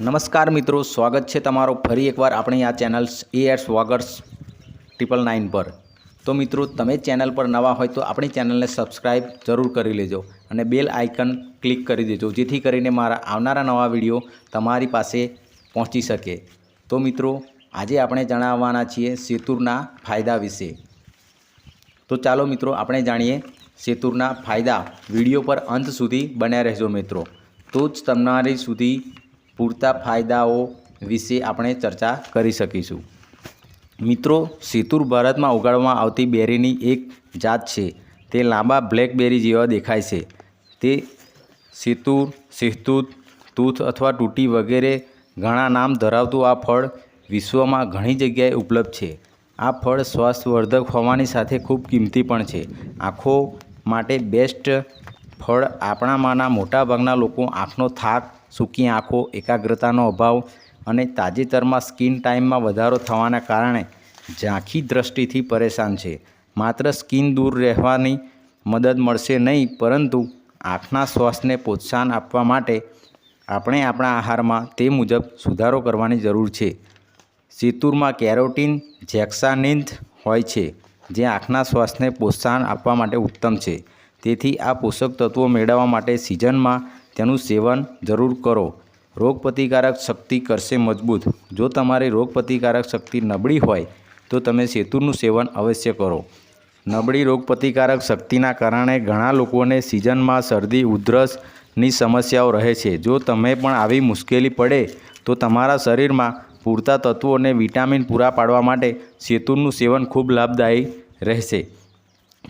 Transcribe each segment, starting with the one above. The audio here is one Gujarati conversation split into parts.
નમસ્કાર મિત્રો, સ્વાગત છે તમારો ફરી એકવાર આપણી આ ચેનલ એ એટ્સ વોગર્સ ટ્રિપલ નાઇન પર. તો મિત્રો, તમે ચેનલ પર નવા હોય તો આપણી ચેનલને સબસ્ક્રાઈબ જરૂર કરી લેજો અને બેલ આઇકન ક્લિક કરી દેજો, જેથી કરીને મારા આવનારા નવા વીડિયો તમારી પાસે પહોંચી શકે. તો મિત્રો, આજે આપણે જણાવવાના છીએ સેતુરના ફાયદા વિશે. તો ચાલો મિત્રો, આપણે જાણીએ સેતુરના ફાયદા. વીડિયો પર અંત સુધી બન્યા રહેજો મિત્રો. તો જ તમારી સુધી પૂરતા ફાયદાઓ વિશે આપણે ચર્ચા કરી શકીશું. મિત્રો, સેતુર ભારતમાં ઉગાડવામાં આવતી બેરીની એક જાત છે. તે લાંબા બ્લેકબેરી જેવા દેખાય છે. તે સેતુર શેહતૂત તૂથ અથવા તૂટી વગેરે ઘણા નામ ધરાવતું આ ફળ વિશ્વમાં ઘણી જગ્યાએ ઉપલબ્ધ છે. આ ફળ સ્વાસ્થ્યવર્ધક હોવાની સાથે ખૂબ કિંમતી પણ છે. આંખો માટે બેસ્ટ ફળ આપણામાંના મોટાભાગના લોકો આંખનો થાક, સૂકી આંખો, એકાગ્રતાનો અભાવ અને તાજેતરમાં સ્કિન ટાઈમમાં વધારો થવાના કારણે ઝાંખી દ્રષ્ટિથી પરેશાન છે. માત્ર સ્કિન દૂર રહેવાની મદદ મળશે નહીં, પરંતુ આંખના શ્વાસને પ્રોત્સાહન આપવા માટે આપણે આપણા આહારમાં તે મુજબ સુધારો કરવાની જરૂર છે. સિતુરમાં કેરોટીન જેક્સાનિન્થ હોય છે, જે આંખના શ્વાસને પ્રોત્સાહન આપવા માટે ઉત્તમ છે. તેથી આ પોષક તત્વો મેળવવા માટે સિઝનમાં તેનું સેવન જરૂર કરો. રોગપ્રતિકારક શક્તિ કરશે મજબૂત. જો તમારી રોગપ્રતિકારક શક્તિ નબળી હોય, તો તમે સેતુરનું સેવન અવશ્ય કરો. નબળી રોગપ્રતિકારક શક્તિના કારણે ઘણા લોકોને સિઝનમાં શરદી, ઉધરસની સમસ્યાઓ રહે છે. જો તમે પણ આવી મુશ્કેલી પડે, તો તમારા શરીરમાં પૂરતા તત્વો અને વિટામિન પૂરા પાડવા માટે સેતુરનું સેવન ખૂબ લાભદાયી રહેશે.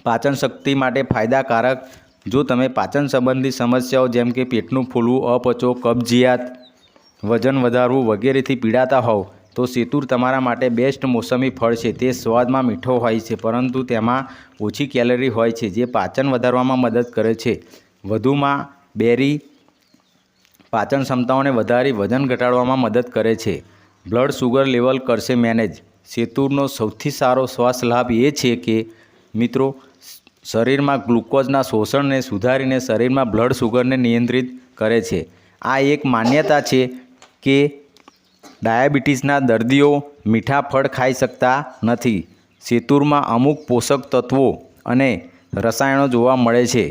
પાચન શક્તિ માટે ફાયદાકારક. જો તમે પાચન સંબંધી સમસ્યાઓ જેમ કે પેટનું ફૂલવું, અપચો, કબજિયાત, વજન વધારવું વગેરેથી પીડાતા હોવ, તો સેતુર તમારા માટે બેસ્ટ મોસમી ફળ છે. તે સ્વાદમાં મીઠો હોય છે, પરંતુ તેમાં ઓછી કેલરી હોય છે, જે પાચન વધારવામાં મદદ કરે છે. વધુમાં, બેરી પાચન ક્ષમતાઓને વધારી વજન ઘટાડવામાં મદદ કરે છે. બ્લડ શુગર લેવલ કરશે મેનેજ. સેતુરનો સૌથી સારો શ્વાસ લાભ એ છે કે મિત્રો શરીરમાં ગ્લુકોઝના શોષણને સુધારીને શરીરમાં બ્લડ સુગરને નિયંત્રિત કરે છે. આ એક માન્યતા છે કે ડાયાબિટીસના દર્દીઓ મીઠા ફળ ખાઈ શકતા નથી. સેતુરમાં અમુક પોષક તત્વો અને રસાયણો જોવા મળે છે,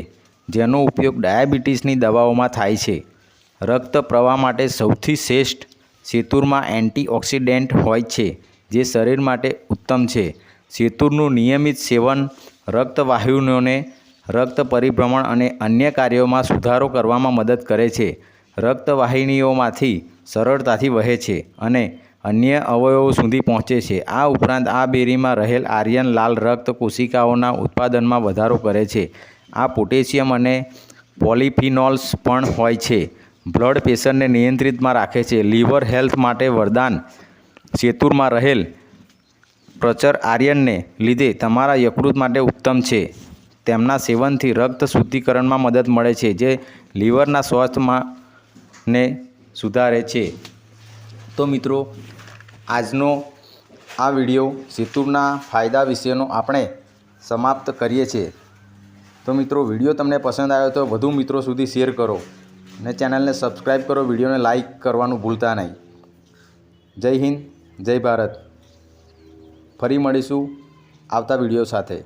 જેનો ઉપયોગ ડાયાબિટીસની દવાઓમાં થાય છે. રક્ત પ્રવાહ માટે સૌથી શ્રેષ્ઠ સેતુરમાં એન્ટીઓક્સિડન્ટ હોય છે, જે શરીર માટે ઉત્તમ છે. સેતુરનું નિયમિત સેવન રક્તવાહિનીઓને રક્ત પરિભ્રમણ અને અન્ય કાર્યોમાં સુધારો કરવામાં મદદ કરે છે. રક્તવાહિનીઓમાંથી સરળતાથી વહે છે અને અન્ય અવયવો સુધી પહોંચે છે. આ ઉપરાંત આ બેરીમાં રહેલ આર્યન લાલ રક્ત કોશિકાઓના ઉત્પાદનમાં વધારો કરે છે. આ પોટેશિયમ અને પોલિફિનોલ્સ પણ હોય છે. બ્લડ પ્રેશરને નિયંત્રિતમાં રાખે છે. લીવર હેલ્થ માટે વરદાન. સેતુરમાં રહેલ પ્રચર આર્યનને લીધે તમારા યકૃત માટે ઉત્તમ છે. તેમના સેવનથી રક્ત શુદ્ધિકરણમાં મદદ મળે છે, જે લીવરના સ્વાસ્થ્યમાં ને સુધારે છે. તો મિત્રો, આજનો આ વીડિયો સેતુરના ફાયદા વિશેનો આપણે સમાપ્ત કરીએ છીએ. તો મિત્રો, વીડિયો તમને પસંદ આવ્યો તો વધુ મિત્રો સુધી શેર કરો અને ચેનલને સબસ્ક્રાઈબ કરો, વિડીયોને લાઈક કરવાનું ભૂલતા નહીં. જય હિન્દ, જય ભારત. ફરી મળીશું આવતા વીડિયો સાથે.